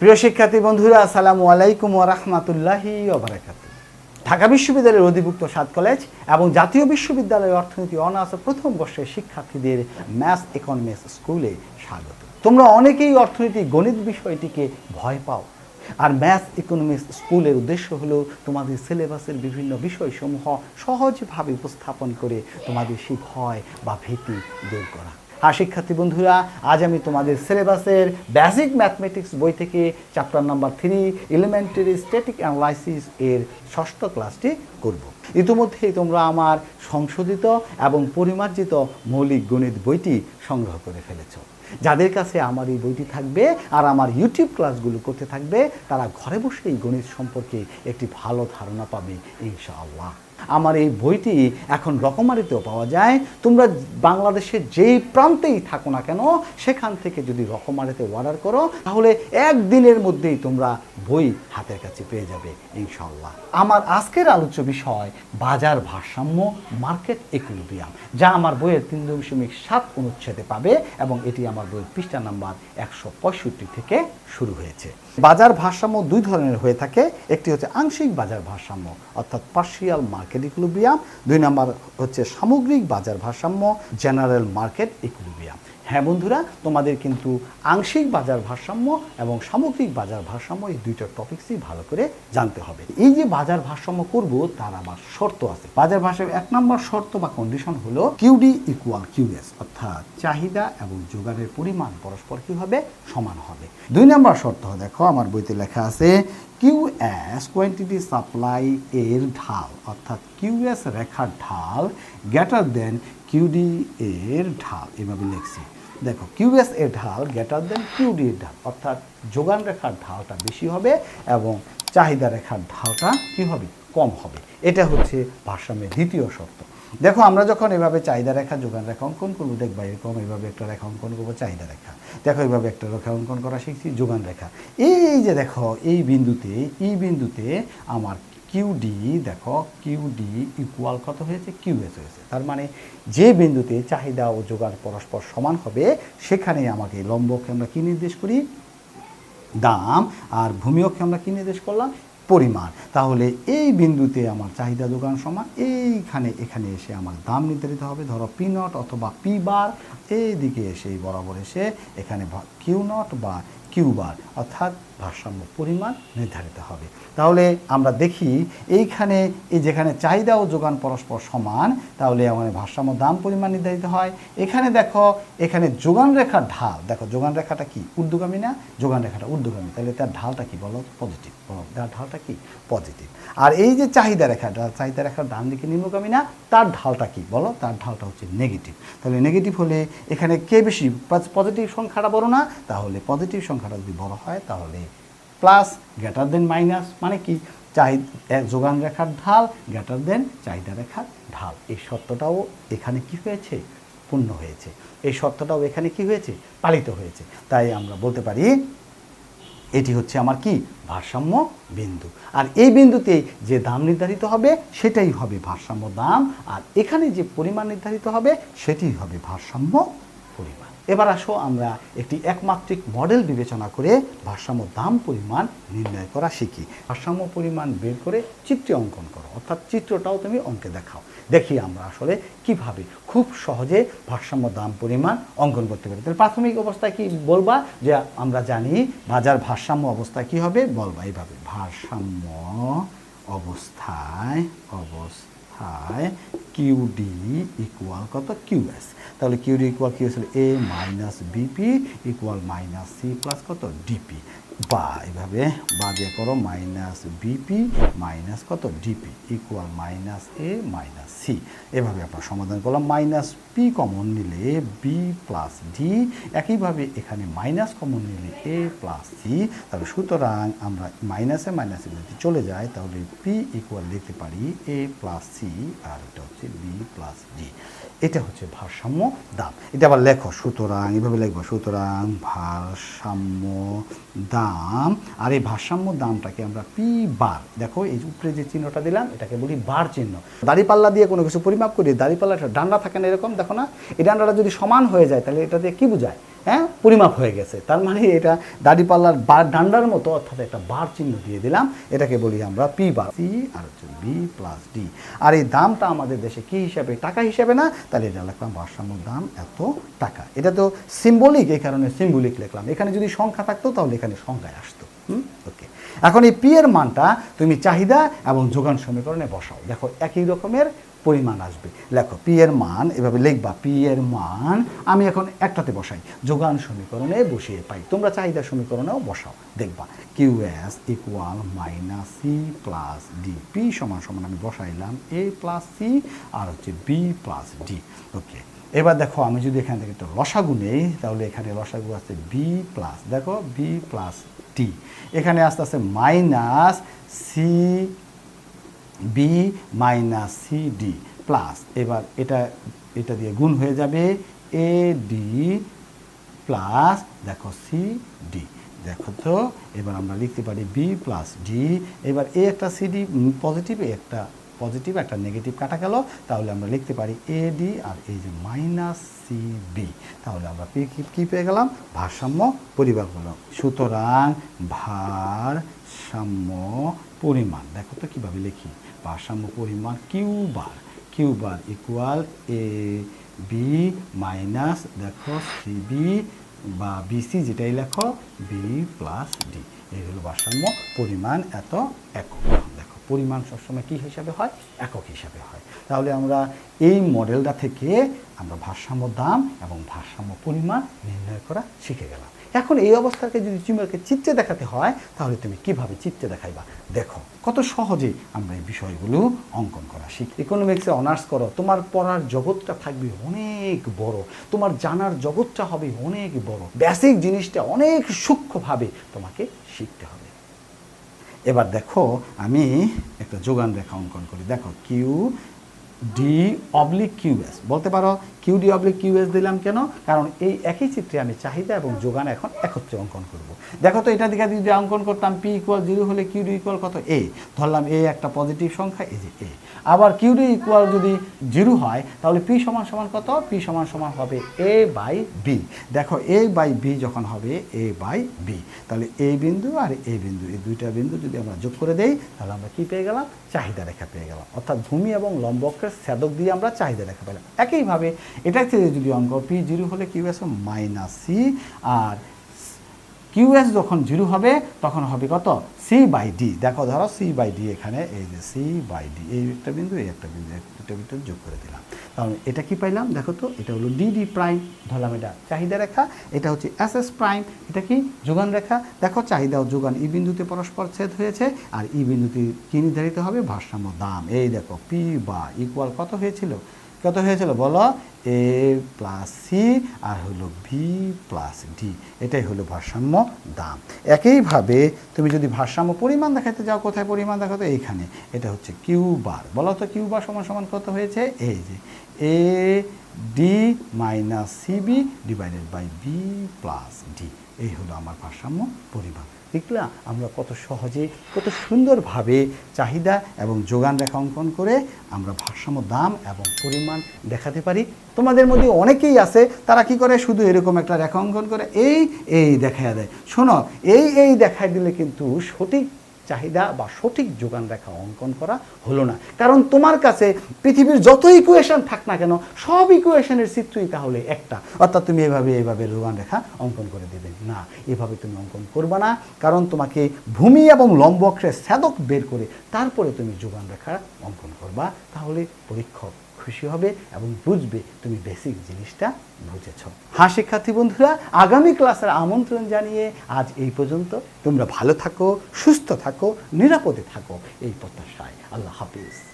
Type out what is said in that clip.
প্রিয় শিক্ষার্থী বন্ধুরা, আসসালামু আলাইকুম ওরহমতুল্লাহি ওবরাকাত ঢাকা বিশ্ববিদ্যালয়ের অধিভুক্ত সাত কলেজ এবং জাতীয় বিশ্ববিদ্যালয়ের অর্থনীতি অনার্স প্রথম বর্ষের শিক্ষার্থীদের ম্যাথ ইকোনমিক্স স্কুলে স্বাগত। তোমরা অনেকেই অর্থনীতি, গণিত বিষয়টিকে ভয় পাও। আর ম্যাথ ইকোনমিক্স স্কুলের উদ্দেশ্য হলো তোমাদের সিলেবাসের বিভিন্ন বিষয়সমূহ সহজভাবে উপস্থাপন করে তোমাদের সেই ভয় বা ভীতি দূর করা। হ্যাঁ শিক্ষার্থী বন্ধুরা, আজ আমি তোমাদের সিলেবাসের বেসিক ম্যাথমেটিক্স বই থেকে chapter number three elementary static analysis এর ষষ্ঠ ক্লাসটি করব। ইতিমধ্যেই তোমরা আমার সংশোধিত এবং পরিমার্জিত মৌলিক গণিত বইটি সংগ্রহ করে ফেলেছো। যাদের কাছে আমার এই বইটি থাকবে আর আমার ইউটিউব ক্লাসগুলো করতে থাকবে, তারা ঘরে বসে এই গণিত সম্পর্কে একটি ভালো ধারণা পাবে, ইনশাআল্লাহ। আমার এই বইটি এখন রকমারিতেও পাওয়া যায়। তোমরা বাংলাদেশের যেই প্রান্তেই থাকো না কেন, সেখান থেকে যদি রকমারিতে অর্ডার করো, তাহলে একদিনের মধ্যেই তোমরা বই হাতের কাছে পেয়ে যাবে ইনশাল্লাহ আমার আজকের আলোচ্য বিষয়, বাজার ভারসাম্য, মার্কেট ইকুইলিব্রিয়াম যা আমার বইয়ের তিন দশমিক সাত অনুচ্ছেদে পাবে এবং এটি আমার বইয়ের পৃষ্ঠা নাম্বার একশো পঁয়ষট্টি থেকে শুরু হয়েছে। বাজার ভারসাম্য দুই ধরনের হয়ে থাকে, একটি হচ্ছে আংশিক বাজার ভারসাম্য, অর্থাৎ পার্শিয়াল মার্কেট ইকুইলিব্রিয়াম দুই নম্বর হচ্ছে সামগ্রিক বাজার ভারসাম্য জেনারেল মার্কেট ইকুইলিব্রিয়াম হ্যাঁ বন্ধুরা, তোমাদের কিন্তু আংশিক বাজার ভারসাম্য এবং সামগ্রিক বাজার ভারসাম্য এই দুইটা টপিক্সই ভালো করে জানতে হবে। এই যে বাজার ভারসাম্য করব, তার আমার শর্ত আছে। বাজার ভারসাম্য, এক নম্বর শর্ত বা কন্ডিশন হলো কিউডি ইকুয়াল কিউএস অর্থাৎ চাহিদা এবং যোগানের পরিমাণ পরস্পর কি হবে সমান হবে। দুই নম্বর শর্ত, দেখো আমার বইতে লেখা আছে কিউএস কোয়ান্টিটি সাপ্লাই এর ঢাল, অর্থাৎ কিউএস রেখার ঢাল গ্রেটার দেন কিউডি এর ঢাল, এভাবে লিখছি। দেখো কিউএস এর ঢাল গ্রেটার দেন কিউডি এর ঢাল, অর্থাৎ যোগান রেখার ঢালটা বেশি হবে এবং চাহিদা রেখার ঢালটা কি হবে? কম হবে। এটা হচ্ছে ভারসাম্যের দ্বিতীয় শর্ত। দেখো, আমরা যখন এভাবে চাহিদা রেখা, যোগান রেখা অঙ্কন করব, দেখবা এরকম এইভাবে একটা রেখা অঙ্কন করব, চাহিদা রেখা। দেখো এইভাবে একটা রেখা অঙ্কন করা শিখছি, যোগান রেখা। এই যে দেখো, এই বিন্দুতে এই বিন্দুতে আমার কিউডি দেখো কিউডি ইকুয়াল কত হয়েছে? কিউএস হয়েছে। তার মানে যে বিন্দুতে চাহিদা ও যোগান পরস্পর সমান হবে, সেখানে আমাকে লম্বকে আমরা কী নির্দেশ করি? দাম। আর ভূমিয়কে আমরা কী নির্দেশ করলাম? পরিমাণ। তাহলে এই বিন্দুতে আমার চাহিদা যোগান সমান, এইখানে, এখানে এসে আমার দাম নির্ধারিত হবে, ধরো পি নট অথবা পি বার এইদিকে এসে এই বরাবর এসে এখানে কিউ নট বা কিউ বার অর্থাৎ ভারসাম্য পরিমাণ নির্ধারিত হবে। তাহলে আমরা দেখি এইখানে, এই যেখানে চাহিদা ও যোগান পরস্পর সমান, তাহলে আমাদের ভারসাম্য দাম পরিমাণ নির্ধারিত হয়। এখানে দেখো, এখানে যোগান রেখার ঢাল। দেখো, যোগান রেখাটা কি? ঊর্ধ্বগামী না? যোগান রেখাটা ঊর্ধ্বগামী। তাহলে তার ঢালটা কি বলো? পজিটিভ। তার ঢালটা কি? পজিটিভ। আর এই যে চাহিদা রেখা চাহিদা রেখার ডান দিকে নিম্নগামী না? তার ঢালটা কি? বলো, তার ঢালটা হচ্ছে নেগেটিভ। তাহলে নেগেটিভ হলে এখানে কে বেশি? পজিটিভ সংখ্যাটা বড় না? তাহলে পজিটিভ সংখ্যাটা যদি বড় হয়, তাহলে প্লাস গ্রেটার দেন মাইনাস মানে কি? চাহিদা যোগান রেখার ঢাল গ্রেটার দেন চাহিদা রেখার ঢাল। এই সত্যটাও এখানে কি হয়েছে? পূর্ণ হয়েছে। এই সত্যটাও এখানে কি হয়েছে? পালিত হয়েছে। তাই আমরা বলতে পারি, এটি হচ্ছে আমার কি? ভারসাম্য বিন্দু। আর এই বিন্দুতে যে দাম নির্ধারিত হবে, সেটাই হবে ভারসাম্য দাম। আর এখানে যে পরিমাণ নির্ধারিত হবে সেটি হবে ভারসাম্য পরিমাণ। এবার আসো আমরা একটি একমাত্রিক মডেল বিবেচনা করে ভারসাম্য দাম পরিমাণ নির্ণয় করা শিখি। ভারসাম্য পরিমাণ বের করে চিত্রে অঙ্কন করো, অর্থাৎ চিত্রটাও তুমি অঙ্কে দেখাও। দেখি আমরা আসলে কীভাবে খুব সহজে ভারসাম্য দাম পরিমাণ অঙ্কন করতে পারি। তাহলে প্রাথমিক অবস্থায় কি বলবা? যে আমরা জানি বাজার ভারসাম্য অবস্থায় কি হবে? বলবা এইভাবে, ভারসাম্য অবস্থায় অবস্থায় কিউডি ইকুয়াল কত? কিউএস তাহলে কিউডি ইকুয়াল কিউএস হলো A minus BP equal minus C plus কত? ডিপি বা এভাবে বাজে করো মাইনাস বিপি মাইনাস কত? DP equal minus A minus C এভাবে আমরা সমাধান করলাম। মাইনাস পি কমন নিলে বি প্লাস ডি একইভাবে এখানে মাইনাস কমন নিলে এ প্লাস সি তাহলে সুতরাং আমরা মাইনাসে মাইনাসে যদি চলে যায় তাহলে পি ইকুয়াল লিখতে পারি এ প্লাস সি আর এটা হচ্ছে বি প্লাস ডি এটা হচ্ছে ভারসাম্য দাম। এটা আবার লেখো, সুতরাং, এভাবে লেখবো, সুতরাং ভারসাম্য দাম। আর এই ভারসাম্য দামটাকে আমরা পি বার দেখো এই উপরে যে চিহ্নটা দিলাম, এটাকে বলি বার চিহ্ন। দাড়িপাল্লা দিয়ে কোনো কিছু পরিমাপ করি, দাড়িপাল্লাটা ডান্ডা থাকে না এরকম, দেখো না? এই ডান্ডাটা যদি সমান হয়ে যায়, তাহলে এটা দিয়ে কী বোঝায়? হ্যাঁ? পরিমাপ হয়ে গেছে। তার মানে এটা দাড়িপাল্লার বার ডান্ডার মতো, অর্থাৎ একটা বার চিহ্ন দিয়ে দিলাম। এটাকে বলি আমরা পি বার। সি আর হচ্ছে বি প্লাস ডি। আর এই দামটা আমাদের দেশে কি হিসাবে, টাকা হিসাবে না? তাহলে এটা লিখলাম ভারসাম্য দাম এত টাকা। এটা তো সিম্বলিক এই কারণে সিম্বলিক লিখলাম। এখানে যদি সংখ্যা থাকতো, তাহলে এখানে সংখ্যায় আসতো। হুম? ওকে এখন এই পি এর মানটা তুমি চাহিদা এবং যোগান সমীকরণে বসাও। দেখো, একই রকমের পরিমাণ আসবে। লেখো পি এর মান, এভাবে লিখবা পি এর মান, আমি এখন একটাতে বসাই। যোগান সমীকরণে বসিয়ে পাই। তোমরা চাহিদা সমীকরণেও বসাও। দেখবা Q S equal minus C plus D P সমান সমান আমি বসাইলাম এ প্লাস সি আর হচ্ছে বি প্লাস ডি ওকে এবার দেখো, আমি যদি এখান থেকে একটু লসাগু নেই, তাহলে এখানে লসাগু আছে বি প্লাস দেখো বি প্লাস টি এখানে আস্তে আস্তে minus C B minus C D plus এবার এটা এটা দিয়ে গুণ হয়ে যাবে এ ডি প্লাস দেখো সি ডি দেখো তো, এবার আমরা লিখতে পারি বি প্লাস ডি এবার এ একটা সিডি পজিটিভ এ একটা পজিটিভ একটা নেগেটিভ কাটা গেল। তাহলে আমরা লিখতে পারি এ ডি আর এই যে মাইনাস সি বি তাহলে আমরা কি পেয়ে গেলাম? ভারসাম্য পরিবার হলাম সুতরাং ভারসাম্য পরিমাণ। দেখো তো কীভাবে লিখি। ভারসাম্য পরিমাণ Q bar. Q bar equal A B minus দেখো সি বি বা বিসি যেটাই লেখো বি প্লাস ডি এই হলো ভারসাম্য পরিমাণ এত একক। দেখো, পরিমাণ সবসময় কী হিসাবে হয়? একক হিসাবে হয়। তাহলে আমরা এই মডেলটা থেকে আমরা ভারসাম্য দাম এবং ভারসাম্য পরিমাণ নির্ণয় করা শিখে গেলাম। এখন এই অবস্থাকে যদি তোমাকে চিত্রে দেখাতে হয়, তাহলে তুমি কীভাবে চিত্রে দেখাইবা? দেখো, কত সহজে আমরা এই বিষয়গুলো অঙ্কন করা শিখি। ইকোনমিক্সে অনার্স করো, তোমার পড়ার জগৎটা থাকবে অনেক বড়, তোমার জানার জগৎটা হবে অনেক বড় বেসিক জিনিসটা অনেক সূক্ষ্মভাবে তোমাকে শিখতে হবে। এবার দেখো, আমি একটা যোগান রেখা অঙ্কন করি। দেখো কিউ ডি অবলিক কিউএস বলতে পারো কিউ ডি অবলিক কিউএস দিলাম কেন? কারণ এই একই চিত্রে আমি চাহিদা এবং যোগান এখন একত্রে অঙ্কন করব। দেখো তো, এটা দিকে যদি অঙ্কন করতাম পি ইকুয়াল জিরো হলে কিউ ডি ইকুয়াল কত? এ ধরলাম এ একটা পজিটিভ সংখ্যা, এই যে এ আবার কিউ ডি ইকুয়াল যদি জিরো হয়, তাহলে পি সমান সমান কত? পি সমান সমান হবে এ বাই বি দেখো এ বাই বি যখন হবে এ বাই বি তাহলে এ বিন্দু আর এ বিন্দু, এই দুইটা বিন্দু যদি আমরা যোগ করে দেই, তাহলে আমরা কি পেয়ে গেলাম? চাহিদা রেখা পেয়ে গেলাম। অর্থাৎ ভূমি এবং লম্বকের সেদক দিয়ে আমরা চাহিদা রেখা পেলাম। একইভাবে এটা যদি অঙ্ক পি জিরো হলে কিউ এস মাইনাস সি আর কিউএস যখন জিরো হবে, তখন হবে কত? সি বাই ডি দেখো, ধরো সি বাই ডি এখানে, এই যে সি বাই ডি এই একটা বিন্দু, এই একটা বিন্দু একটা বিন্দু যোগ করে দিলাম। তাহলে এটা কি পাইলাম? দেখো তো, এটা হলো ডি ডি প্রাইম ধরলাম এটা চাহিদা রেখা, এটা হচ্ছে এস এস প্রাইম এটা কি? যোগান রেখা। দেখো, চাহিদা ও যোগান ই বিন্দুতে পরস্পর ছেদ হয়েছে, আর ই বিন্দুতে কি নির্ধারিত হবে? ভারসাম্য দাম। এই দেখো পি বা ইকুয়াল কত হয়েছিল? কত হয়েছিল? বলো এ প্লাস সি আর হলো ভি প্লাস ডি এটাই হলো ভারসাম্য দাম। একইভাবে তুমি যদি ভারসাম্য পরিমাণ দেখাতে যাও, কোথায় পরিমাণ দেখাতে এইখানে। এটা হচ্ছে কিউ বার বলো তো কিউ বার সমান সমান কত হয়েছে? এই যে A D minus CB divided by B plus D এই হলো আমার ভারসাম্য পরিমাণ। দেখলা আমরা কত সহজে, কত সুন্দরভাবে চাহিদা এবং যোগান রেখা অঙ্কন করে আমরা ভারসাম্য দাম এবং পরিমাণ দেখাতে পারি। তোমাদের মধ্যে অনেকেই আছে, তারা কি করে? শুধু এরকম একটা রেখা অঙ্কন করে, এই এই দেখা দেয়। শোনো, এই এই দেখা দিলে কিন্তু সঠিক চাহিদা বা সঠিক যোগান রেখা অঙ্কন করা হলো না। কারণ তোমার কাছে পৃথিবীর যত ইকুয়েশন থাক না কেন, সব ইকুয়েশনের চিত্রই তাহলে একটা। অর্থাৎ তুমি এভাবে এভাবে যোগান রেখা অঙ্কন করে দেবে। না, এভাবে তুমি অঙ্কন করবা না। কারণ তোমাকে ভূমি এবং লম্বকের স্যাদক বের করে তারপরে তুমি যোগান রেখা অঙ্কন করবা। তাহলে পরীক্ষক খুশি হবে এবং বুঝবে তুমি বেসিক জিনিসটা বুঝেছ। হ্যাঁ শিক্ষার্থী বন্ধুরা, আগামী ক্লাসের আমন্ত্রণ জানিয়ে আজ এই পর্যন্ত। তোমরা ভালো থাকো, সুস্থ থাকো, নিরাপদে থাকো এই প্রত্যাশায়। আল্লাহ হাফিজ।